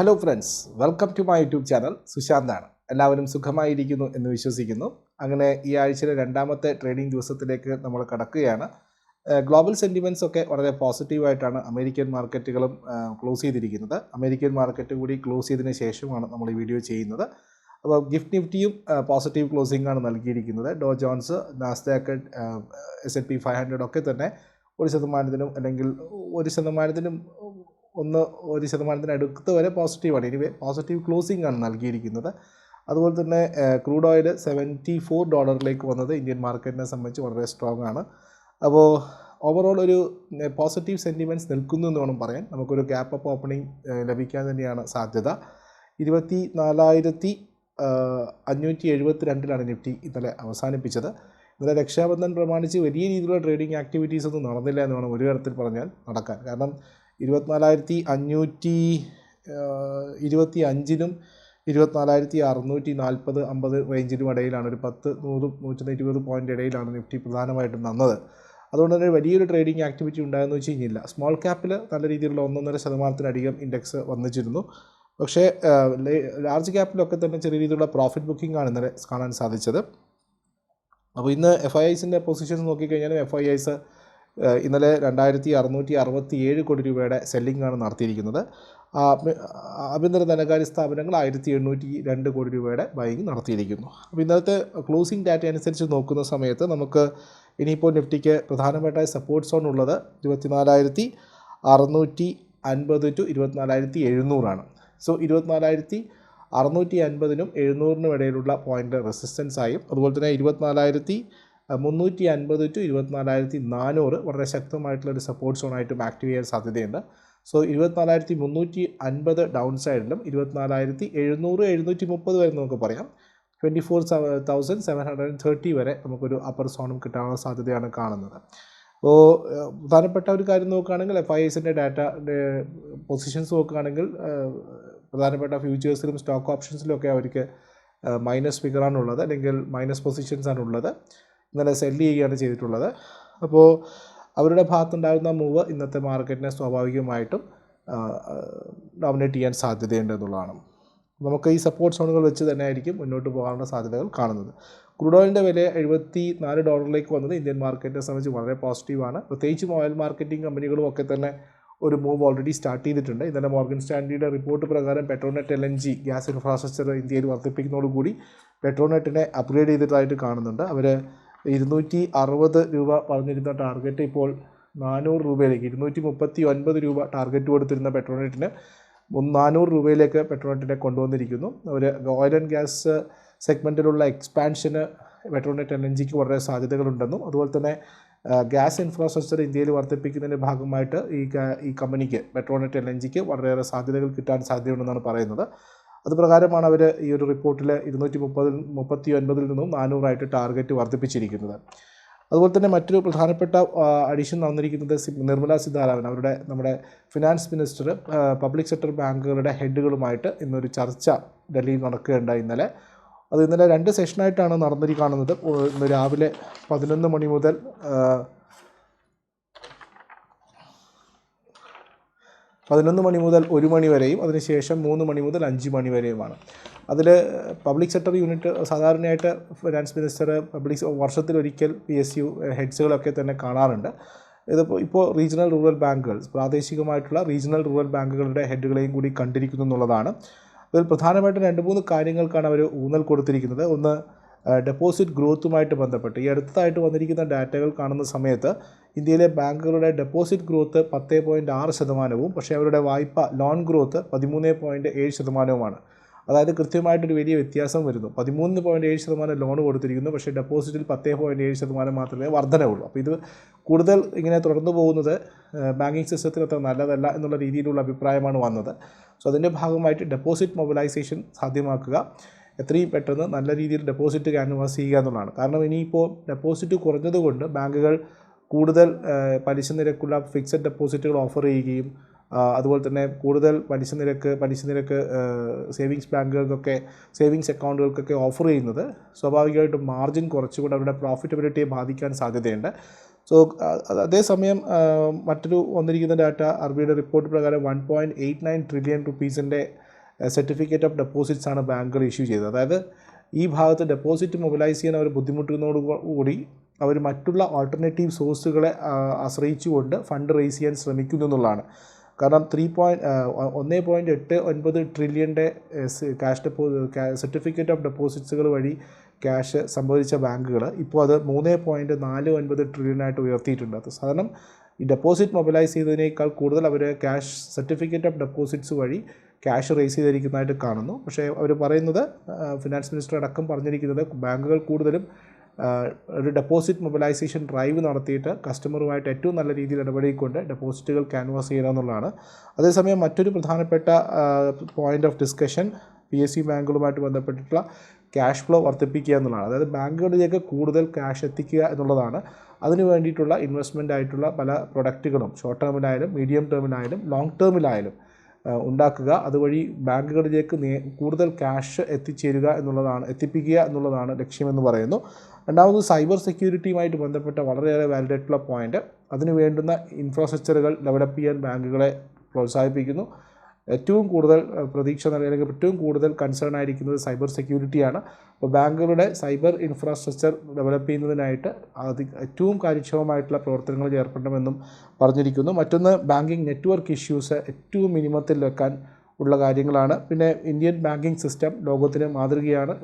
Hello friends welcome to my YouTube channel സുശാന്താണ് എല്ലാവരും സുഖമായിരിക്കുന്നു എന്ന് വിശ്വസിക്കുന്നു. അങ്ങനെ ഈ ആഴ്ചയിലെ രണ്ടാമത്തെ ട്രേഡിംഗ് ദിവസത്തിലേക്ക് നമ്മൾ കടക്കുകയാണ്. ഗ്ലോബൽ സെന്റിമെന്റ്സ് ഒക്കെ വളരെ പോസിറ്റീവായിട്ടാണ് അമേരിക്കൻ മാർക്കറ്റുകളും ക്ലോസ് ചെയ്തിരിക്കുന്നത്. അമേരിക്കൻ മാർക്കറ്റ് കൂടി ക്ലോസ് ചെയ്തതിന് ശേഷമാണ് നമ്മൾ ഈ വീഡിയോ ചെയ്യുന്നത്. അപ്പോൾ ഗിഫ്റ്റ് നിഫ്റ്റിയും പോസിറ്റീവ് ക്ലോസിംഗ് ആണ് നൽകിയിരിക്കുന്നത്. Dow Jones Nasdaq S N P five hundred ഒക്കെ തന്നെ ഒരു ശതമാനത്തിനും അല്ലെങ്കിൽ ഒരു ശതമാനത്തിനും ഒന്ന് ഒരു ശതമാനത്തിന് അടുത്ത് വരെ പോസിറ്റീവാണ് ഇനി പോസിറ്റീവ് ക്ലോസിംഗ് ആണ് നൽകിയിരിക്കുന്നത്. അതുപോലെ തന്നെ ക്രൂഡ് ഓയിൽ സെവന്റി ഫോർ ഡോളറിലേക്ക് വന്നത് ഇന്ത്യൻ മാർക്കറ്റിനെ സംബന്ധിച്ച് വളരെ സ്ട്രോങ് ആണ്. അപ്പോൾ ഓവറോൾ ഒരു പോസിറ്റീവ് സെന്റിമെന്റ്സ് നിൽക്കുന്നു എന്ന് വേണം പറയാൻ. നമുക്കൊരു ഗ്യാപ്പ് അപ്പ് ഓപ്പണിംഗ് ലഭിക്കാൻ തന്നെയാണ് സാധ്യത. ഇരുപത്തി നാലായിരത്തി അഞ്ഞൂറ്റി എഴുപത്തി രണ്ടിലാണ് നിഫ്റ്റി ഇന്നലെ അവസാനിപ്പിച്ചത്. ഇന്നലെ രക്ഷാബന്ധൻ പ്രമാണിച്ച് വലിയ രീതിയിലുള്ള ട്രേഡിംഗ് ആക്ടിവിറ്റീസ് ഒന്നും നടന്നില്ല എന്ന് വേണം ഒരു തരത്തിൽ പറഞ്ഞാൽ നടക്കാൻ. കാരണം ഇരുപത്തിനാലായിരത്തി അഞ്ഞൂറ്റി ഇരുപത്തി അഞ്ചിനും ഇരുപത്തിനാലായിരത്തി അറുന്നൂറ്റി നാൽപ്പത് അമ്പത് റേഞ്ചിനും ഇടയിലാണ്. ഒരു പത്ത് നൂറ് നൂറ്റി ഇരുപത് പോയിന്റ് ഇടയിലാണ് നിഫ്റ്റി പ്രധാനമായിട്ടും നിന്നത്. അതുകൊണ്ട് തന്നെ വലിയൊരു ട്രേഡിംഗ് ആക്ടിവിറ്റി ഉണ്ടായെന്ന് വെച്ച് കഴിഞ്ഞില്ല. സ്മോൾ ക്യാപ്പിൽ നല്ല രീതിയിലുള്ള ഒന്നൊന്നര ശതമാനത്തിനധികം ഇൻഡെക്സ് വന്നിച്ചിരുന്നു. പക്ഷേ ലാർജ് ക്യാപ്പിലൊക്കെ തന്നെ ചെറിയ രീതിയിലുള്ള പ്രോഫിറ്റ് ബുക്കിംഗ് ആണ് ഇന്നലെ കാണാൻ സാധിച്ചത്. അപ്പോൾ ഇന്ന് എഫ് ഐ ഐസിന്റെ പൊസിഷൻസ് നോക്കിക്കഴിഞ്ഞാലും എഫ് ഐ ഐസ് ഇന്നലെ രണ്ടായിരത്തി അറുന്നൂറ്റി അറുപത്തി ഏഴ് കോടി രൂപയുടെ സെല്ലിംഗ് ആണ് നടത്തിയിരിക്കുന്നത് ആഭ്യന്തര ധനകാര്യ സ്ഥാപനങ്ങൾ ആയിരത്തി എണ്ണൂറ്റി രണ്ട് കോടി രൂപയുടെ ബൈങ് നടത്തിയിരിക്കുന്നു. അപ്പോൾ ഇന്നത്തെ ക്ലോസിംഗ് ഡാറ്റ അനുസരിച്ച് നോക്കുന്ന സമയത്ത് നമുക്ക് ഇനിയിപ്പോൾ നിഫ്റ്റിക്ക് പ്രധാനപ്പെട്ട സപ്പോർട്ട് സോൺ ഉള്ളത് ഇരുപത്തിനാലായിരത്തി അറുന്നൂറ്റി അൻപത് ടു ഇരുപത്തിനാലായിരത്തി എഴുന്നൂറാണ് സോ ഇരുപത്തിനാലായിരത്തി അറുന്നൂറ്റി അൻപതിനും എഴുന്നൂറിനും ഇടയിലുള്ള പോയിന്റ് റെസിസ്റ്റൻസ് ആയും അതുപോലെ തന്നെ ഇരുപത്തിനാലായിരത്തി മുന്നൂറ്റി അൻപത് ടു ഇരുപത്തിനാലായിരത്തി നാനൂറ് വളരെ ശക്തമായിട്ടുള്ള ഒരു സപ്പോർട്ട് സോണായിട്ടും ആക്റ്റീവ് ചെയ്യാൻ സാധ്യതയുണ്ട്. സോ ഇരുപത്തിനാലായിരത്തി മുന്നൂറ്റി അൻപത് ഡൗൺ സൈഡിലും ഇരുപത്തിനാലായിരത്തി എഴുന്നൂറ് എഴുന്നൂറ്റി മുപ്പത് വരെ നമുക്ക് പറയാം. Twenty four thousand seven hundred and thirty വരെ നമുക്കൊരു അപ്പർ സോണും കിട്ടാനുള്ള സാധ്യതയാണ് കാണുന്നത്. അപ്പോൾ പ്രധാനപ്പെട്ട ഒരു കാര്യം നോക്കുകയാണെങ്കിൽ എഫ് ഐ എസിന്റെ ഡാറ്റ പൊസിഷൻസ് നോക്കുകയാണെങ്കിൽ പ്രധാനപ്പെട്ട ഫ്യൂച്ചേഴ്സിലും സ്റ്റോക്ക് ഓപ്ഷൻസിലും ഒക്കെ അവർക്ക് മൈനസ് ഫിഗറാണുള്ളത് അല്ലെങ്കിൽ മൈനസ് പൊസിഷൻസ് ആണുള്ളത്. ഇന്നലെ സെല്ല് ചെയ്യുകയാണ് ചെയ്തിട്ടുള്ളത്. അപ്പോൾ അവരുടെ ഭാഗത്തുണ്ടാകുന്ന മൂവ് ഇന്നത്തെ മാർക്കറ്റിനെ സ്വാഭാവികമായിട്ടും ഡോമിനേറ്റ് ചെയ്യാൻ സാധ്യതയുണ്ട് എന്നുള്ളതാണ്. നമുക്ക് ഈ സപ്പോർട്ട് സോണുകൾ വെച്ച് തന്നെ ആയിരിക്കും മുന്നോട്ട് പോകാനുള്ള സാധ്യതകൾ കാണുന്നത്. ക്രൂഡ് ഓയിലിന്റെ വില എഴുപത്തി നാല് ഡോളറിലേക്ക് വന്നത് ഇന്ത്യൻ മാർക്കറ്റിനെ സംബന്ധിച്ച് വളരെ പോസിറ്റീവാണ്. പ്രത്യേകിച്ചും ഓയിൽ മാർക്കറ്റിംഗ് കമ്പനികളും ഒക്കെ തന്നെ ഒരു മൂവ് ഓൾറെഡി സ്റ്റാർട്ട് ചെയ്തിട്ടുണ്ട്. ഇന്നലെ മോർഗൻ സ്റ്റാൻഡിയുടെ റിപ്പോർട്ട് പ്രകാരം Petronet L N G gas infrastructure ഇന്ത്യയിൽ വർദ്ധിപ്പിക്കുന്നതോടുകൂടി പെട്രോനെറ്റിനെ അപ്ഗ്രേഡ് ചെയ്തിട്ടായിട്ട് കാണുന്നുണ്ട്. അവർ ഇരുന്നൂറ്റി അറുപത് രൂപ പറഞ്ഞിരുന്ന ടാർഗറ്റ് ഇപ്പോൾ നാനൂറ് രൂപയിലേക്ക് ഇരുന്നൂറ്റി മുപ്പത്തി ഒൻപത് രൂപ ടാർഗറ്റ് കൊടുത്തിരുന്ന പെട്രോണേറ്റിന് നാനൂറ് രൂപയിലേക്ക് പെട്രോണേറ്റിനെ കൊണ്ടുവന്നിരിക്കുന്നു. അവർ ഓയിൽ ആൻഡ് ഗ്യാസ് സെഗ്മെന്റിലുള്ള എക്സ്പാൻഷന് പെട്രോണേറ്റ് എൻ എൻ ജിക്ക് വളരെ സാധ്യതകളുണ്ടെന്നും അതുപോലെ തന്നെ ഗ്യാസ് ഇൻഫ്രാസ്ട്രക്ചർ ഇന്ത്യയിൽ വർദ്ധിപ്പിക്കുന്നതിന്റെ ഭാഗമായിട്ട് ഈ ഈ കമ്പനിക്ക് പെട്രോണേറ്റ് എൽ എൻ ജിക്ക് വളരെയേറെ സാധ്യതകൾ കിട്ടാൻ സാധ്യതയുണ്ടെന്നാണ് പറയുന്നത്. അത് പ്രകാരമാണ് അവർ ഈ ഒരു റിപ്പോർട്ടിൽ ഇരുന്നൂറ്റി മുപ്പതിൽ മുപ്പത്തി ഒൻപതിൽ നിന്നും നാനൂറായിട്ട് ടാർഗറ്റ് വർദ്ധിപ്പിച്ചിരിക്കുന്നത്. അതുപോലെ തന്നെ മറ്റൊരു പ്രധാനപ്പെട്ട അഡീഷൻ നടന്നിരിക്കുന്നത് നിർമ്മല സീതാരാമൻ അവരുടെ നമ്മുടെ ഫിനാൻസ് മിനിസ്റ്റർ പബ്ലിക് സെക്ടർ ബാങ്കുകളുടെ ഹെഡുകളുമായിട്ട് ഇന്നൊരു ചർച്ച ഡൽഹിയിൽ നടക്കുകയുണ്ടായി ഇന്നലെ. അത് ഇന്നലെ രണ്ട് സെഷനായിട്ടാണ് നടന്നിരി കാണുന്നത് ഇന്ന് രാവിലെ പതിനൊന്ന് മണി മുതൽ പതിനൊന്ന് മണി മുതൽ ഒരു മണി വരെയും അതിനുശേഷം മൂന്ന് മണി മുതൽ അഞ്ച് മണി വരെയുമാണ്. അതിൽ പബ്ലിക് സെക്ടർ യൂണിറ്റ് സാധാരണയായിട്ട് ഫിനാൻസ് മിനിസ്റ്റർ പബ്ലിക് വർഷത്തിലൊരിക്കൽ പി എസ് യു ഹെഡ്സുകളൊക്കെ തന്നെ കാണാറുണ്ട്. ഇതിപ്പോൾ ഇപ്പോൾ റീജിയണൽ റൂറൽ ബാങ്കുകൾ പ്രാദേശികമായിട്ടുള്ള റീജിയണൽ റൂറൽ ബാങ്കുകളുടെ ഹെഡുകളെയും കൂടി കണ്ടിരിക്കുന്നു എന്നുള്ളതാണ്. അതിൽ പ്രധാനമായിട്ടും രണ്ട് മൂന്ന് കാര്യങ്ങൾക്കാണ് അവർ ഊന്നൽ കൊടുത്തിരിക്കുന്നത്. ഒന്ന് ഡെപ്പോസിറ്റ് ഗ്രോത്തുമായിട്ട് ബന്ധപ്പെട്ട്. ഈ അടുത്തായിട്ട് വന്നിരിക്കുന്ന ഡാറ്റകൾ കാണുന്ന സമയത്ത് ഇന്ത്യയിലെ ബാങ്കുകളുടെ ഡെപ്പോസിറ്റ് ഗ്രോത്ത് പത്ത് പോയിന്റ് ആറ് ശതമാനവും പക്ഷേ അവരുടെ വായ്പ ലോൺ ഗ്രോത്ത് പതിമൂന്ന് പോയിന്റ് ഏഴ് ശതമാനവുമാണ്. അതായത് കൃത്യമായിട്ടൊരു വലിയ വ്യത്യാസം വരുന്നു. പതിമൂന്ന് പോയിന്റ് ഏഴ് ശതമാനം ലോൺ കൊടുത്തിരിക്കുന്നു പക്ഷേ ഡെപ്പോസിറ്റിൽ പത്ത് പോയിന്റ് ഏഴ് ശതമാനം മാത്രമേ വർധനവുള്ളൂ. അപ്പോൾ ഇത് കൂടുതൽ ഇങ്ങനെ തുടർന്നു പോകുന്നത് ബാങ്കിങ് സിസ്റ്റത്തിന് അത്ര നല്ലതല്ല എന്നുള്ള രീതിയിലുള്ള അഭിപ്രായമാണ് വന്നത്. സോ അതിന്റെ ഭാഗമായിട്ട് ഡെപ്പോസിറ്റ് മൊബിലൈസേഷൻ സാധ്യമാക്കുക. എത്രയും പെട്ടെന്ന് നല്ല രീതിയിൽ ഡെപ്പോസിറ്റ് ക്യാൻവാസ് ചെയ്യുക എന്നുള്ളതാണ്. കാരണം ഇനിയിപ്പോൾ ഡെപ്പോസിറ്റ് കുറഞ്ഞതുകൊണ്ട് ബാങ്കുകൾ കൂടുതൽ പലിശ നിരക്കുള്ള ഫിക്സഡ് ഡെപ്പോസിറ്റുകൾ ഓഫർ ചെയ്യുകയും അതുപോലെ തന്നെ കൂടുതൽ പലിശ നിരക്ക് പലിശ നിരക്ക് സേവിങ്സ് ബാങ്കുകൾക്കൊക്കെ സേവിങ്സ് അക്കൗണ്ടുകൾക്കൊക്കെ ഓഫർ ചെയ്യുന്നത് സ്വാഭാവികമായിട്ടും മാർജിൻ കുറച്ചുകൊണ്ട് അവരുടെ പ്രോഫിറ്റബിലിറ്റിയെ ബാധിക്കാൻ സാധ്യതയുണ്ട്. സോ അതേസമയം മറ്റൊരു വന്നിരിക്കുന്ന ഡാറ്റ ആർ ബിയുടെ റിപ്പോർട്ട് പ്രകാരം one point eight nine trillion റുപ്പീസിന്റെ certificate of deposits ആണ് ബാങ്കുകൾ ഇഷ്യൂ ചെയ്തത്. അതായത് ഈ ഭാഗത്ത് ഡെപ്പോസിറ്റ് മൊബിലൈസ് ചെയ്യാൻ അവർ ബുദ്ധിമുട്ടുന്നതോടുകൂടി അവർ മറ്റുള്ള ഓൾട്ടർനേറ്റീവ് സോഴ്സുകളെ ആശ്രയിച്ചുകൊണ്ട് ഫണ്ട് റേസ് ചെയ്യാൻ ശ്രമിക്കുന്നു എന്നുള്ളതാണ്. കാരണം ത്രീ പോയിന്റ് ഒന്ന് പോയിന്റ് എട്ട് ഒൻപത് ട്രില്യന്റെ ക്യാഷ് ഡെപ്പോ സർട്ടിഫിക്കറ്റ് ഓഫ് ഡെപ്പോസിറ്റ്സുകൾ വഴി ക്യാഷ് സംഭരിച്ച ബാങ്കുകൾ ഇപ്പോൾ അത് മൂന്ന് പോയിന്റ് നാല് ഒൻപത് ട്രില്യനായിട്ട് ഉയർത്തിയിട്ടുണ്ട്. അത് സാധാരണ ഈ ഡെപ്പോസിറ്റ് മൊബിലൈസ് ചെയ്തതിനേക്കാൾ കൂടുതൽ അവർ ക്യാഷ് സർട്ടിഫിക്കറ്റ് ഓഫ് ഡെപ്പോസിറ്റ്സ് വഴി ക്യാഷ് റേസ് ചെയ്തിരിക്കുന്നതായിട്ട് കാണുന്നു. പക്ഷേ അവർ പറയുന്നത് ഫിനാൻസ് മിനിസ്റ്റർ അടക്കം പറഞ്ഞിരിക്കുന്നത് ബാങ്കുകൾ കൂടുതലും ഒരു ഡെപ്പോസിറ്റ് മൊബിലൈസേഷൻ ഡ്രൈവ് നടത്തിയിട്ട് കസ്റ്റമറുമായിട്ട് ഏറ്റവും നല്ല രീതിയിൽ ഇടപെടിക്കൊണ്ട് ഡെപ്പോസിറ്റുകൾ ക്യാൻവാസ് ചെയ്യുക എന്നുള്ളതാണ്. അതേസമയം മറ്റൊരു പ്രധാനപ്പെട്ട point of discussion P S C ബാങ്കുകളുമായിട്ട് ബന്ധപ്പെട്ടിട്ടുള്ള ക്യാഷ് ഫ്ലോ വർദ്ധിപ്പിക്കുക എന്നുള്ളതാണ്. അതായത് ബാങ്കുകളിലേക്ക് കൂടുതൽ ക്യാഷ് എത്തിക്കുക എന്നുള്ളതാണ്. അതിനു വേണ്ടിയിട്ടുള്ള ഇൻവെസ്റ്റ്മെന്റ് ആയിട്ടുള്ള പല പ്രൊഡക്റ്റുകളും ഷോർട്ട് ടേമിലായാലും മീഡിയം ടേമിലായാലും ലോങ് ടേമിലായാലും ഉണ്ടാക്കുക. അതുവഴി ബാങ്കുകളിലേക്ക് കൂടുതൽ ക്യാഷ് എത്തിച്ചേരുക എന്നുള്ളതാണ് എത്തിപ്പിക്കുക എന്നുള്ളതാണ് ലക്ഷ്യമെന്ന് പറയുന്നു. രണ്ടാമത് സൈബർ സെക്യൂരിറ്റിയുമായിട്ട് ബന്ധപ്പെട്ട വളരെയേറെ വാലിഡായിട്ടുള്ള പോയിന്റ് അതിന് വേണ്ടുന്ന ഇൻഫ്രാസ്ട്രക്ചറുകൾ ഡെവലപ്പ് ചെയ്യാൻ ബാങ്കുകളെ പ്രോത്സാഹിപ്പിക്കുന്നു. ഏറ്റവും കൂടുതൽ പ്രതീക്ഷ അല്ലെങ്കിൽ ഏറ്റവും കൂടുതൽ കൺസേൺ ആയിരിക്കുന്നത് സൈബർ സെക്യൂരിറ്റിയാണ് അപ്പോൾ ബാങ്കുകളുടെ സൈബർ ഇൻഫ്രാസ്ട്രക്ചർ ഡെവലപ്പ് ചെയ്യുന്നതിനായിട്ട് അതി ഏറ്റവും കാര്യക്ഷമമായിട്ടുള്ള പ്രവർത്തനങ്ങളിൽ ഏർപ്പെടണമെന്നും പറഞ്ഞിരിക്കുന്നു. മറ്റൊന്ന് ബാങ്കിങ് നെറ്റ്വർക്ക് ഇഷ്യൂസ് ഏറ്റവും മിനിമത്തിൽ വെക്കാൻ ഉള്ള കാര്യങ്ങളാണ്. പിന്നെ ഇന്ത്യൻ ബാങ്കിങ് സിസ്റ്റം ലോകത്തിന് മാതൃകയാണ്.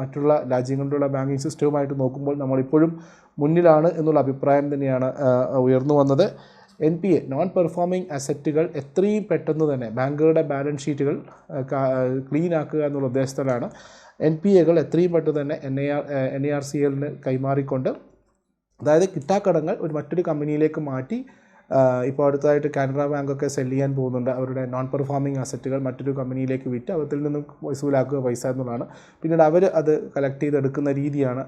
മറ്റുള്ള രാജ്യങ്ങളിലുള്ള ബാങ്കിങ് സിസ്റ്റവുമായിട്ട് നോക്കുമ്പോൾ നമ്മളിപ്പോഴും മുന്നിലാണ് എന്നുള്ള അഭിപ്രായം തന്നെയാണ് ഉയർന്നു വന്നത്. N P A non performing അസറ്റുകൾ എത്രയും പെട്ടെന്ന് തന്നെ ബാങ്കുകളുടെ ബാലൻസ് ഷീറ്റുകൾ ക്ലീൻ ആക്കുക എന്നുള്ള ഉദ്ദേശത്തിലാണ് എൻ പി എകൾ എത്രയും പെട്ടെന്ന് തന്നെ N I R N I R C എല്ലിന് കൈമാറിക്കൊണ്ട് അതായത് കിട്ടാക്കടങ്ങൾ ഒരു മറ്റൊരു കമ്പനിയിലേക്ക് മാറ്റി ഇപ്പോൾ അടുത്തതായിട്ട് കാനറ ബാങ്കൊക്കെ സെൽ ചെയ്യാൻ പോകുന്നുണ്ട്. അവരുടെ നോൺ പെർഫോമിംഗ് അസറ്റുകൾ മറ്റൊരു കമ്പനിയിലേക്ക് വിറ്റ് അവരിൽ നിന്നും വസൂലാക്കുക പൈസ എന്നുള്ളതാണ്. പിന്നീട് അവർ അത് കളക്ട് ചെയ്തെടുക്കുന്ന രീതിയാണ്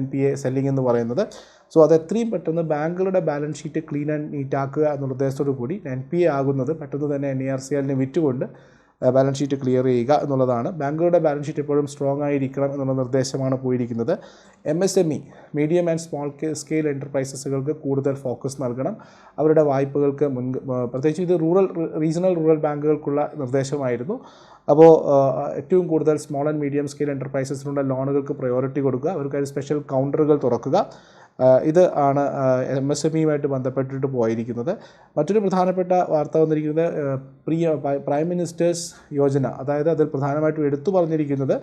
എൻ പി എ സെല്ലിംഗ് എന്ന് പറയുന്നത്. സോ അത് എത്രയും പെട്ടെന്ന് ബാങ്കുകളുടെ ബാലൻസ് ഷീറ്റ് ക്ലീൻ ആൻഡ് നീറ്റാക്കുക എന്ന എന്നുള്ള ഉദ്ദേശത്തോടു കൂടി എൻ പി എ ആകുന്നത് പെട്ടെന്ന് തന്നെ എൻ ഇ ആർ സി എല്ലിനെ വിറ്റുകൊണ്ട് ബാലൻസ് ഷീറ്റ് ക്ലിയർ ചെയ്യുക എന്നുള്ളതാണ്. ബാങ്കുകളുടെ ബാലൻസ് ഷീറ്റ് എപ്പോഴും സ്ട്രോങ് ആയിരിക്കണം എന്നുള്ള നിർദ്ദേശമാണ് പോയിരിക്കുന്നത്. M S M E medium and small scale എന്റർപ്രൈസസുകൾക്ക് കൂടുതൽ ഫോക്കസ് നൽകണം. അവരുടെ വായ്പകൾക്ക് മുൻ പ്രത്യേകിച്ച് ഇത് റൂറൽ റീജിയണൽ റൂറൽ ബാങ്കുകൾക്കുള്ള നിർദ്ദേശമായിരുന്നു. അപ്പോൾ ഏറ്റവും കൂടുതൽ സ്മോൾ ആൻഡ് മീഡിയം സ്കെയിൽ എന്റർപ്രൈസസിനുള്ള ലോണുകൾക്ക് പ്രയോറിറ്റി കൊടുക്കുക. അവർക്കായി സ്പെഷ്യൽ കൗണ്ടറുകൾ തുറക്കുക. ഇത് ആണ് എം എസ് എം ഇയുമായിട്ട് ബന്ധപ്പെട്ടിട്ട് പോയിരിക്കുന്നത്. മറ്റൊരു പ്രധാനപ്പെട്ട വാർത്ത വന്നിരിക്കുന്നത് പ്രിയ പ്രൈം മിനിസ്റ്റേഴ്സ് യോജന അതായത് അതിൽ പ്രധാനമായിട്ടും എടുത്തു പറഞ്ഞിരിക്കുന്നത്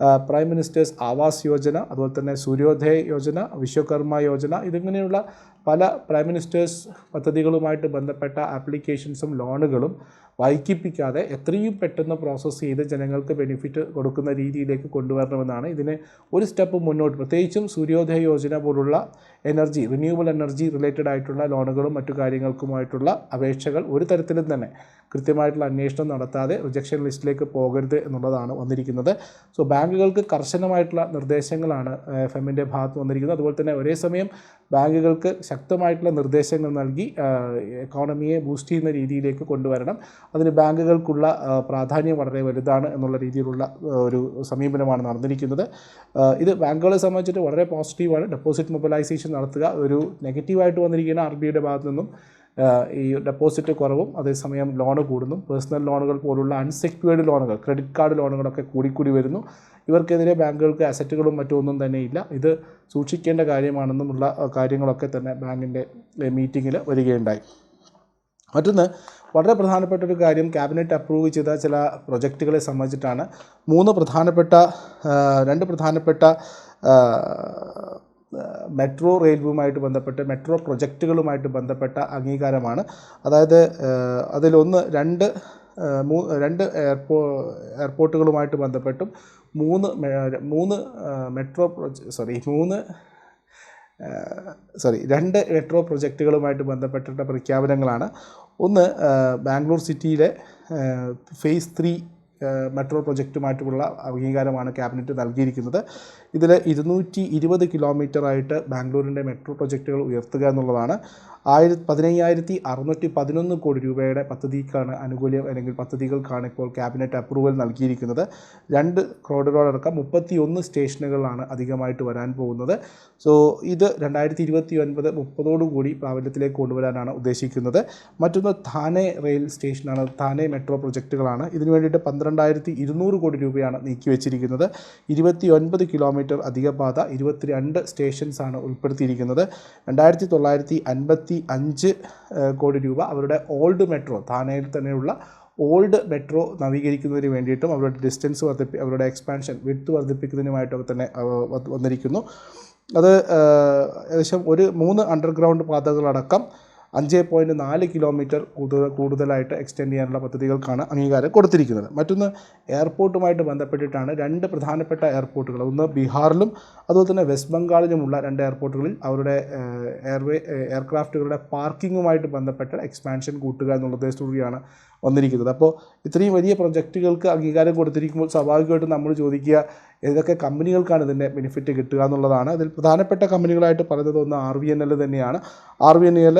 പ്രൈം മിനിസ്റ്റേഴ്സ് ആവാസ് യോജന അതുപോലെ തന്നെ സൂര്യോദയ യോജന വിശ്വകർമ്മ യോജന ഇതിങ്ങനെയുള്ള പല പ്രൈം മിനിസ്റ്റേഴ്സ് പദ്ധതികളുമായിട്ട് ബന്ധപ്പെട്ട ആപ്ലിക്കേഷൻസും ലോണുകളും വൈകിപ്പിക്കാതെ എത്രയും പെട്ടെന്ന് പ്രോസസ്സ് ചെയ്ത് ജനങ്ങൾക്ക് ബെനിഫിറ്റ് കൊടുക്കുന്ന രീതിയിലേക്ക് കൊണ്ടുവരണമെന്നാണ് ഇതിന് ഒരു സ്റ്റെപ്പ് മുന്നോട്ട്. പ്രത്യേകിച്ചും സൂര്യോദയ യോജന പോലുള്ള എനർജി റിന്യൂവബിൾ എനർജി റിലേറ്റഡ് ആയിട്ടുള്ള ലോണുകളും മറ്റു കാര്യങ്ങൾക്കുമായിട്ടുള്ള അപേക്ഷകൾ ഒരു തരത്തിലും തന്നെ കൃത്യമായിട്ടുള്ള അന്വേഷണം നടത്താതെ റിജക്ഷൻ ലിസ്റ്റിലേക്ക് പോകരുത് എന്നുള്ളതാണ് വന്നിരിക്കുന്നത്. സോ ബാങ്കുകൾക്ക് കർശനമായിട്ടുള്ള നിർദ്ദേശങ്ങളാണ് എഫ് എമ്മിന്റെ ഭാഗത്ത് വന്നിരിക്കുന്നത്. അതുപോലെ തന്നെ ഒരേ സമയം ബാങ്കുകൾക്ക് ശക്തമായിട്ടുള്ള നിർദ്ദേശങ്ങൾ നൽകി എക്കോണമിയെ ബൂസ്റ്റ് ചെയ്യുന്ന രീതിയിലേക്ക് കൊണ്ടുവരണം. അതിന് ബാങ്കുകൾക്കുള്ള പ്രാധാന്യം വളരെ വലുതാണ് എന്നുള്ള രീതിയിലുള്ള ഒരു സമീപനമാണ് നടന്നിരിക്കുന്നത്. ഇത് ബാങ്കുകളെ സംബന്ധിച്ചിട്ട് വളരെ പോസിറ്റീവാണ് ഡെപ്പോസിറ്റ് മൊബിലൈസേഷൻ നടത്തുക. ഒരു നെഗറ്റീവായിട്ട് വന്നിരിക്കുന്ന ആർ ബി ഐയുടെ ഭാഗത്തു നിന്നും ഈ ഡെപ്പോസിറ്റ് കുറവും അതേസമയം ലോൺ കൂടുന്നു. പേഴ്സണൽ ലോണുകൾ പോലുള്ള അൺസെക്യൂർഡ് ലോണുകൾ ക്രെഡിറ്റ് കാർഡ് ലോണുകളൊക്കെ കൂടിക്കൂടി വരുന്നു. ഇവർക്കെതിരെ ബാങ്കുകൾക്ക് അസറ്റുകളും മറ്റൊന്നും തന്നെ ഇല്ല. ഇത് സൂക്ഷിക്കേണ്ട കാര്യമാണെന്നുമുള്ള കാര്യങ്ങളൊക്കെ തന്നെ ബാങ്കിന്റെ മീറ്റിങ്ങിൽ വരികയുണ്ടായി. മറ്റൊന്ന് വളരെ പ്രധാനപ്പെട്ട ഒരു കാര്യം ക്യാബിനറ്റ് അപ്രൂവ് ചെയ്ത ചില പ്രൊജക്റ്റുകളെ സംബന്ധിച്ചിട്ടാണ്. മൂന്ന് പ്രധാനപ്പെട്ട രണ്ട് പ്രധാനപ്പെട്ട മെട്രോ റെയിൽവേയുമായിട്ട് ബന്ധപ്പെട്ട് മെട്രോ പ്രൊജക്റ്റുകളുമായിട്ട് ബന്ധപ്പെട്ട അംഗീകാരമാണ്. അതായത് അതിലൊന്ന് രണ്ട് മൂ രണ്ട് എയർപോ എയർപോർട്ടുകളുമായിട്ട് ബന്ധപ്പെട്ടും മൂന്ന് മൂന്ന് മെട്രോ സോറി മൂന്ന് സോറി രണ്ട് മെട്രോ പ്രൊജക്റ്റുകളുമായിട്ട് ബന്ധപ്പെട്ട പ്രഖ്യാപനങ്ങളാണ്. ഒന്ന് ബാംഗ്ലൂർ സിറ്റിയിലെ ഫേസ് ത്രീ മെട്രോ പ്രൊജക്റ്റുമായിട്ടുള്ള അംഗീകാരമാണ് ക്യാബിനറ്റ് നൽകിയിരിക്കുന്നത്. ഇതിൽ ഇരുന്നൂറ്റി ഇരുപത് കിലോമീറ്ററായിട്ട് ബാംഗ്ലൂരിന്റെ മെട്രോ പ്രൊജക്റ്റുകൾ ഉയർത്തുക എന്നുള്ളതാണ്. ആയിര പതിനയ്യായിരത്തി അറുന്നൂറ്റി പതിനൊന്ന് കോടി രൂപയുടെ പദ്ധതിക്കാണ് അനുകൂല്യം അല്ലെങ്കിൽ പദ്ധതികൾക്കാണ് ഇപ്പോൾ ക്യാബിനറ്റ് അപ്രൂവൽ നൽകിയിരിക്കുന്നത്. രണ്ട് കോറിഡോറടക്കം മുപ്പത്തി ഒന്ന് സ്റ്റേഷനുകളാണ് അധികമായിട്ട് വരാൻ പോകുന്നത്. സോ ഇത് രണ്ടായിരത്തി ഇരുപത്തി ഒൻപത് മുപ്പതോടുകൂടി പ്രാബല്യത്തിലേക്ക് കൊണ്ടുവരാനാണ് ഉദ്ദേശിക്കുന്നത്. മറ്റൊന്ന് താനെ റെയിൽ സ്റ്റേഷനാണ് താനെ മെട്രോ പ്രൊജക്റ്റുകളാണ്. ഇതിനു വേണ്ടിയിട്ട് പന്ത്രണ്ടായിരത്തി ഇരുന്നൂറ് കോടി രൂപയാണ് നീക്കിവെച്ചിരിക്കുന്നത്. ഇരുപത്തി ഒൻപത് കിലോമീറ്റർ അധിക പാത ഇരുപത്തിരണ്ട് സ്റ്റേഷൻസാണ് ഉൾപ്പെടുത്തിയിരിക്കുന്നത്. രണ്ടായിരത്തി തൊള്ളായിരത്തി അൻപത്തി അഞ്ച് കോടി രൂപ അവരുടെ ഓൾഡ് മെട്രോ താനയിൽ തന്നെയുള്ള ഓൾഡ് മെട്രോ നവീകരിക്കുന്നതിന് വേണ്ടിയിട്ടും അവരുടെ ഡിസ്റ്റൻസ് വർദ്ധിപ്പി അവരുടെ എക്സ്പാൻഷൻ വിട്ട് വർദ്ധിപ്പിക്കുന്നതിനുമായിട്ടൊക്കെ തന്നെ വന്നിരിക്കുന്നു. അത് ഏകദേശം ഒരു മൂന്ന് അണ്ടർഗ്രൗണ്ട് പാതകളടക്കം അഞ്ച് പോയിന്റ് നാല് കിലോമീറ്റർ കൂടുതൽ കൂടുതലായിട്ട് എക്സ്റ്റെൻഡ് ചെയ്യാനുള്ള പദ്ധതികൾക്കാണ് അംഗീകാരം കൊടുത്തിരിക്കുന്നത്. മറ്റൊന്ന് എയർപോർട്ടുമായിട്ട് ബന്ധപ്പെട്ടിട്ടാണ് രണ്ട് പ്രധാനപ്പെട്ട എയർപോർട്ടുകൾ ഒന്ന് ബീഹാറിലും അതുപോലെ തന്നെ വെസ്റ്റ് ബംഗാളിലുമുള്ള രണ്ട് എയർപോർട്ടുകളിൽ അവരുടെ എയർവേ എയർക്രാഫ്റ്റുകളുടെ പാർക്കിങ്ങുമായിട്ട് ബന്ധപ്പെട്ട എക്സ്പാൻഷൻ കൂട്ടുക എന്നുള്ള ഉദ്ദേശത്തോടുകൂടിയാണ് വന്നിരിക്കുന്നത്. അപ്പോൾ ഇത്രയും വലിയ പ്രൊജക്റ്റുകൾക്ക് അംഗീകാരം കൊടുത്തിരിക്കുമ്പോൾ സ്വാഭാവികമായിട്ടും നമ്മൾ ചോദിക്കുക ഏതൊക്കെ കമ്പനികൾക്കാണ് ഇതിന്റെ ബെനിഫിറ്റ് കിട്ടുക എന്നുള്ളതാണ്. അതിൽ പ്രധാനപ്പെട്ട കമ്പനികളായിട്ട് പറയുന്നത് ഒന്ന് ആർ വി എൻ എൽ തന്നെയാണ്. R V N L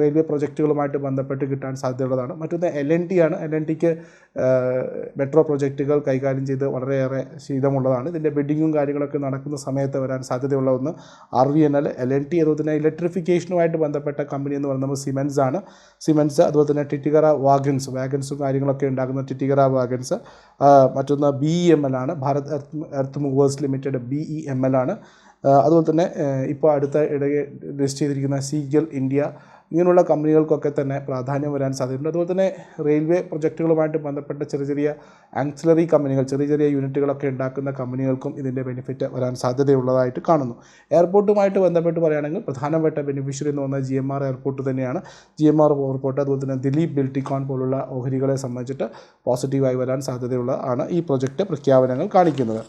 railway പ്രൊജക്റ്റുകളുമായിട്ട് ബന്ധപ്പെട്ട് കിട്ടാൻ സാധ്യതയുള്ളതാണ്. മറ്റൊന്ന് എൽ എൻ ടി ആണ്. എൽ എൻ ടിക്ക് മെട്രോ പ്രൊജക്റ്റുകൾ കൈകാര്യം ചെയ്ത് വളരെയേറെ ശീതമുള്ളതാണ് ഇതിന്റെ ബിഡിങ്ങും കാര്യങ്ങളൊക്കെ നടക്കുന്ന സമയത്ത് വരാൻ സാധ്യതയുള്ള ഒന്ന് R V N L L N T അതുപോലെ തന്നെ ഇലക്ട്രിഫിക്കേഷനുമായിട്ട് ബന്ധപ്പെട്ട കമ്പനി എന്ന് പറയുന്നത് സിമെൻസ് ആണ്. സിമെൻസ് അതുപോലെ തന്നെ ടിറ്റിഗറ വാഗൻസ് വാഗൻസും കാര്യങ്ങളൊക്കെ ഉണ്ടാക്കുന്ന ടിറ്റിഗറ വാഗൻസ് മറ്റൊന്ന് ബി ഇ എം എൽ ആണ്. Bharat earth earth movers limited B E M L ആണ്. അതുപോലെ തന്നെ ഇപ്പോൾ അടുത്ത ഇടയെ രജിസ്റ്റർ ചെയ്തിരിക്കുന്ന സീഗൽ ഇന്ത്യ ഇങ്ങനെയുള്ള കമ്പനികൾക്കൊക്കെ തന്നെ പ്രാധാന്യം വരാൻ സാധ്യതയുണ്ട്. അതുപോലെ തന്നെ റെയിൽവേ പ്രൊജക്റ്റുകളുമായിട്ട് ബന്ധപ്പെട്ട ചെറിയ ചെറിയ ആക്സിലറി കമ്പനികൾ ചെറിയ ചെറിയ യൂണിറ്റുകളൊക്കെ ഉണ്ടാക്കുന്ന കമ്പനികൾക്കും ഇതിന്റെ ബെനിഫിറ്റ് വരാൻ സാധ്യതയുള്ളതായിട്ട് കാണുന്നു. എയർപോർട്ടുമായിട്ട് ബന്ധപ്പെട്ട് പറയുകയാണെങ്കിൽ പ്രധാനപ്പെട്ട ബെനിഫിഷ്യറി എന്ന് പറഞ്ഞാൽ ജി എം ആർ എയർപോർട്ട് തന്നെയാണ്. ജി എം ആർ എയർപോർട്ട് അതുപോലെ തന്നെ ദിലീപ് ബിൽട്ടിക്കോൺ പോലുള്ള ഓഹരികളെ സംബന്ധിച്ചിട്ട് പോസിറ്റീവായി വരാൻ സാധ്യതയുള്ളതാണ് ഈ പ്രൊജക്റ്റ് പ്രഖ്യാപനങ്ങൾ കാണിക്കുന്നത്.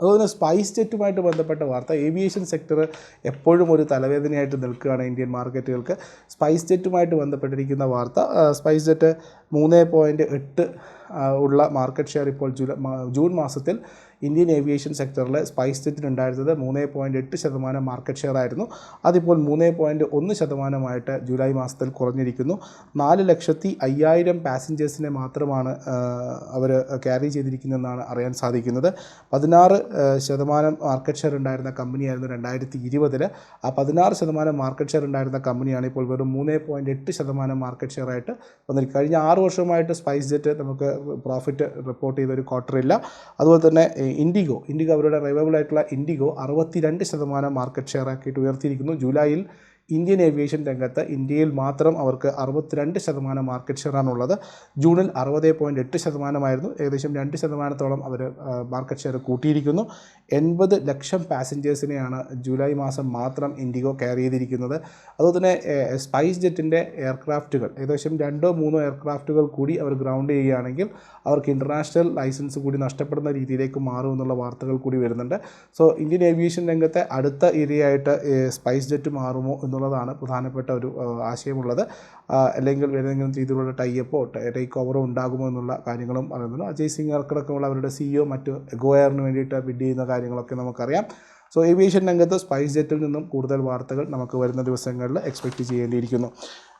അതുപോലെ സ്പൈസ് ജെറ്റുമായിട്ട് ബന്ധപ്പെട്ട വാർത്ത ഏവിയേഷൻ സെക്ടർ എപ്പോഴും ഒരു തലവേദനയായിട്ട് നിൽക്കുകയാണ് ഇന്ത്യൻ മാർക്കറ്റുകൾക്ക്. സ്പൈസ് ജെറ്റുമായിട്ട് ബന്ധപ്പെട്ടിരിക്കുന്ന വാർത്ത സ്പൈസ് ജെറ്റ് മൂന്ന് പോയിന്റ് എട്ട് ഉള്ള മാർക്കറ്റ് ഷെയർ ഇപ്പോൾ ജൂൺ മാസത്തിൽ ഇന്ത്യൻ ഏവിയേഷൻ സെക്ടറിൽ സ്പൈസ് ജെറ്റിനുണ്ടായിരുന്നത് മൂന്ന് പോയിന്റ് എട്ട് ശതമാനം മാർക്കറ്റ് ഷെയർ ആയിരുന്നു. അതിപ്പോൾ മൂന്ന് പോയിന്റ് ഒന്ന് ശതമാനമായിട്ട് ജൂലൈ മാസത്തിൽ കുറഞ്ഞിരിക്കുന്നു. നാല് ലക്ഷത്തി അയ്യായിരം പാസഞ്ചേഴ്സിനെ മാത്രമാണ് അവർ ക്യാരി ചെയ്തിരിക്കുന്നതെന്നാണ് അറിയാൻ സാധിക്കുന്നത്. പതിനാറ് ശതമാനം മാർക്കറ്റ് ഷെയർ ഉണ്ടായിരുന്ന കമ്പനിയായിരുന്നു രണ്ടായിരത്തി ഇരുപതിൽ ആ പതിനാറ് ശതമാനം മാർക്കറ്റ് ഷെയർ ഉണ്ടായിരുന്ന കമ്പനിയാണ് ഇപ്പോൾ വെറും മൂന്ന് പോയിന്റ് എട്ട് ശതമാനം മാർക്കറ്റ് ഷെയർ ആയിട്ട് വന്നിരിക്കും കഴിഞ്ഞ ആറ് വർഷമായിട്ട് സ്പൈസ് ജെറ്റ് നമുക്ക് പ്രോഫിറ്റ് റിപ്പോർട്ട് ചെയ്ത ഒരു ക്വാർട്ടർ ഇല്ല. അതുപോലെ തന്നെ ഇൻഡിഗോ ഇൻഡിഗോ അവരുടെ റൈവബിൾ ആയിട്ടുള്ള ഇൻഡിഗോ അറുപത്തിരണ്ട് ശതമാനം മാർക്കറ്റ് ഷെയർ ആക്കിയിട്ട് ഉയർത്തിയിരിക്കുന്നു. ജൂലൈയിൽ ഇന്ത്യൻ ഏവിയേഷൻ രംഗത്ത് ഇന്ത്യയിൽ മാത്രം അവർക്ക് അറുപത്തിരണ്ട് ശതമാനം മാർക്കറ്റ് ഷെയറാണുള്ളത് ജൂണിൽ അറുപത് പോയിന്റ് എട്ട് ശതമാനമായിരുന്നു. ഏകദേശം രണ്ട് ശതമാനത്തോളം അവർ മാർക്കറ്റ് ഷെയർ കൂട്ടിയിരിക്കുന്നു. എൺപത് ലക്ഷം പാസഞ്ചേഴ്സിനെയാണ് ജൂലൈ മാസം മാത്രം ഇൻഡിഗോ കെയർ ചെയ്തിരിക്കുന്നത്. അതുപോലെ തന്നെ സ്പൈസ് ജെറ്റിന്റെ എയർക്രാഫ്റ്റുകൾ ഏകദേശം രണ്ടോ മൂന്നോ എയർക്രാഫ്റ്റുകൾ കൂടി അവർ ഗ്രൗണ്ട് ചെയ്യുകയാണെങ്കിൽ അവർക്ക് ഇന്റർനാഷണൽ ലൈസൻസ് കൂടി നഷ്ടപ്പെടുന്ന രീതിയിലേക്ക് മാറും എന്നുള്ള വാർത്തകൾ കൂടി വരുന്നുണ്ട്. സോ ഇന്ത്യൻ ഏവിയേഷൻ രംഗത്തെ അടുത്ത ഇരയായിട്ട് സ്പൈസ് ജെറ്റ് മാറുമോ എന്നുള്ളതാണ് പ്രധാനപ്പെട്ട ഒരു ആശയമുള്ളത്. അല്ലെങ്കിൽ ഏതെങ്കിലും രീതിയിലുള്ള ടൈപ്പോ ടേക്ക് ഓവറോ ഉണ്ടാകുമോ എന്നുള്ള കാര്യങ്ങളും പറയുന്നുണ്ട് അജയ് സിംഗ് അർക്കടക്കമുള്ള അവരുടെ സിഇഒ മറ്റ് ഗോയറിന് വേണ്ടിയിട്ട് ബിഡ് ചെയ്യുന്ന കാര്യങ്ങളൊക്കെ നമുക്കറിയാം. സോ ഏവിയേഷൻ രംഗത്ത് സ്പൈസ് ജെറ്റിൽ നിന്നും കൂടുതൽ വാർത്തകൾ നമുക്ക് വരുന്ന ദിവസങ്ങളിൽ എക്സ്പെക്റ്റ് ചെയ്യേണ്ടിയിരിക്കുന്നു.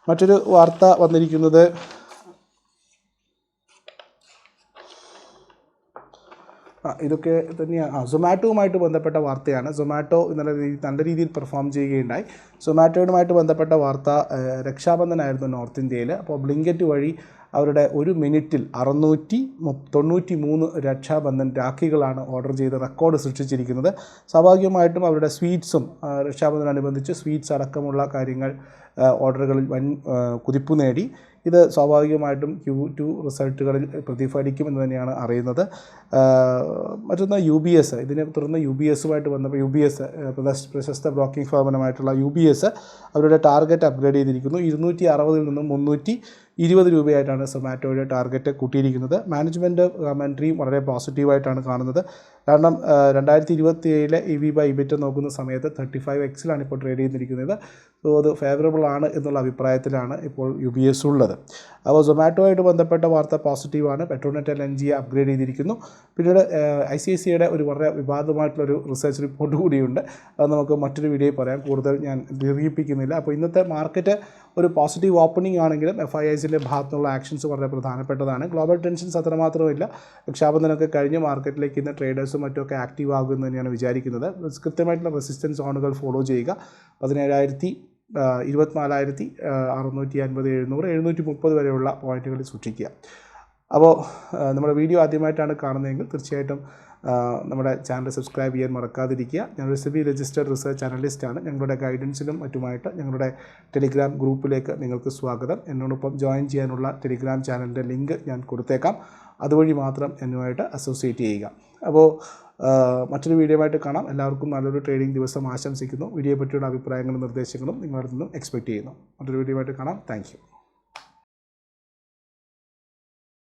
മറ്റൊരു വാർത്ത വന്നിരിക്കുന്നത് ഇതൊക്കെ തന്നെയാണ് ആ സൊമാറ്റോവുമായിട്ട് ബന്ധപ്പെട്ട വാർത്തയാണ്. സൊമാറ്റോ നല്ല നല്ല രീതിയിൽ പെർഫോം ചെയ്യുകയുണ്ടായി. സൊമാറ്റോയുമായിട്ട് ബന്ധപ്പെട്ട വാർത്ത രക്ഷാബന്ധനായിരുന്നു നോർത്ത് ഇന്ത്യയിൽ അപ്പോൾ ബ്ലിങ്കറ്റ് വഴി അവരുടെ ഒരു മിനിറ്റിൽ അറുന്നൂറ്റി തൊണ്ണൂറ്റി മൂന്ന് രക്ഷാബന്ധൻ രാഖികളാണ് ഓർഡർ ചെയ്ത് റെക്കോർഡ് സൃഷ്ടിച്ചിരിക്കുന്നത്. സ്വാഭാവികമായിട്ടും അവരുടെ സ്വീറ്റ്സും രക്ഷാബന്ധനനുബന്ധിച്ച് സ്വീറ്റ്സ് അടക്കമുള്ള കാര്യങ്ങൾ ഓർഡറുകളിൽ വൻ കുതിപ്പ് നേടി. ഇത് സ്വാഭാവികമായിട്ടും ക്യൂ ടു റിസൾട്ടുകളിൽ പ്രതിഫലിക്കും എന്ന് തന്നെയാണ് അറിയുന്നത്. മറ്റൊന്ന് യു ബി എസ് ഇതിനെ തുടർന്ന് യു ബി എസുമായിട്ട് ബന്ധപ്പെട്ട യു ബി എസ് പ്രശസ്ത ബ്ലോക്കിംഗ് ഫോമനമായിട്ടുള്ള യു ബി എസ് അവരുടെ ടാർഗറ്റ് അപ്ഗ്രേഡ് ചെയ്തിരിക്കുന്നു. ഇരുന്നൂറ്റി അറുപതിൽ നിന്നും മുന്നൂറ്റി ഇരുപത് രൂപയായിട്ടാണ് സൊമാറ്റോയുടെ ടാർഗറ്റ് കൂട്ടിയിരിക്കുന്നത്. മാനേജ്മെന്റ് കമൻട്രിയും വളരെ പോസിറ്റീവായിട്ടാണ് കാണുന്നത്. കാരണം രണ്ടായിരത്തി ഇരുപത്തി ഏഴിലെ ഇ വി ബൈ ഇബിറ്റ് നോക്കുന്ന സമയത്ത് തേർട്ടി ഫൈവ് എക്സിലാണ് ഇപ്പോൾ ട്രേഡ് ചെയ്തിരിക്കുന്നത്. സോ അത് ഫേവറബിൾ ആണ് എന്നുള്ള അഭിപ്രായത്തിലാണ് ഇപ്പോൾ യു ബി എസ് ഉള്ളത്. അപ്പോൾ സൊമാറ്റോയായിട്ട് ബന്ധപ്പെട്ട വാർത്ത പോസിറ്റീവാണ് പെട്രോനെറ്റ് എൽ എൻ ജിയെ അപ്ഗ്രേഡ് ചെയ്തിരിക്കുന്നു. പിന്നീട് ഐ സി ഐ സിയുടെ ഒരു വളരെ വിവാദമായിട്ടുള്ളൊരു റിസർച്ച് റിപ്പോർട്ട് കൂടിയുണ്ട്. അത് നമുക്ക് മറ്റൊരു വീഡിയോയിൽ പറയാം. കൂടുതൽ ഞാൻ ദീർഘിപ്പിക്കുന്നില്ല അപ്പോൾ ഇന്നത്തെ മാർക്കറ്റ് ഒരു പോസിറ്റീവ് ഓപ്പണിംഗ് ആണെങ്കിലും എഫ് ഐ എസിന്റെ ഭാഗത്തുനിന്നുള്ള ആക്ഷൻസ് വളരെ പ്രധാനപ്പെട്ടതാണ്. Global tensions അത്രമാത്രമില്ല. രക്ഷാബന്ധനമൊക്കെ കഴിഞ്ഞ് മാർക്കറ്റിലേക്ക് ഇന്ന് ട്രേഡേഴ്സും മറ്റുമൊക്കെ ആക്റ്റീവ് ആകുമെന്ന് തന്നെയാണ് വിചാരിക്കുന്നത്. കൃത്യമായിട്ടുള്ള റെസിസ്റ്റൻസ് സോണുകൾ ഫോളോ ചെയ്യുക. പതിനേഴായിരത്തി ഇരുപത്തിനാലായിരത്തി അറുന്നൂറ്റി അൻപത് എഴുന്നൂറ് എഴുന്നൂറ്റി മുപ്പത് വരെയുള്ള പോയിന്റുകളിൽ സൂക്ഷിക്കുക. അപ്പോൾ നമ്മുടെ വീഡിയോ ആദ്യമായിട്ടാണ് കാണുന്നതെങ്കിൽ തീർച്ചയായിട്ടും നമ്മുടെ ചാനൽ സബ്സ്ക്രൈബ് ചെയ്യാൻ മറക്കാതിരിക്കുക. ഞങ്ങൾ ബി രജിസ്റ്റേർഡ് റിസർച്ച് അനലിസ്റ്റാണ് ഞങ്ങളുടെ ഗൈഡൻസിലും മറ്റുമായിട്ട് ഞങ്ങളുടെ ടെലിഗ്രാം ഗ്രൂപ്പിലേക്ക് നിങ്ങൾക്ക് സ്വാഗതം. എന്നോടൊപ്പം ജോയിൻ ചെയ്യാനുള്ള ടെലിഗ്രാം ചാനലിന്റെ ലിങ്ക് ഞാൻ കൊടുത്തേക്കാം. അതുവഴി മാത്രം എന്നുമായിട്ട് അസോസിയേറ്റ് ചെയ്യുക. അപ്പോൾ മറ്റൊരു വീഡിയോയുമായിട്ട് കാണാം. എല്ലാവർക്കും നല്ലൊരു ട്രേഡിംഗ് ദിവസം ആശംസിക്കുന്നു. വീഡിയോയെ പറ്റിയുള്ള അഭിപ്രായങ്ങളും നിർദ്ദേശങ്ങളും നിങ്ങളുടെ നിന്നും എക്സ്പെക്റ്റ് ചെയ്യുന്നു. മറ്റൊരു വീഡിയോയുമായിട്ട് കാണാം. താങ്ക്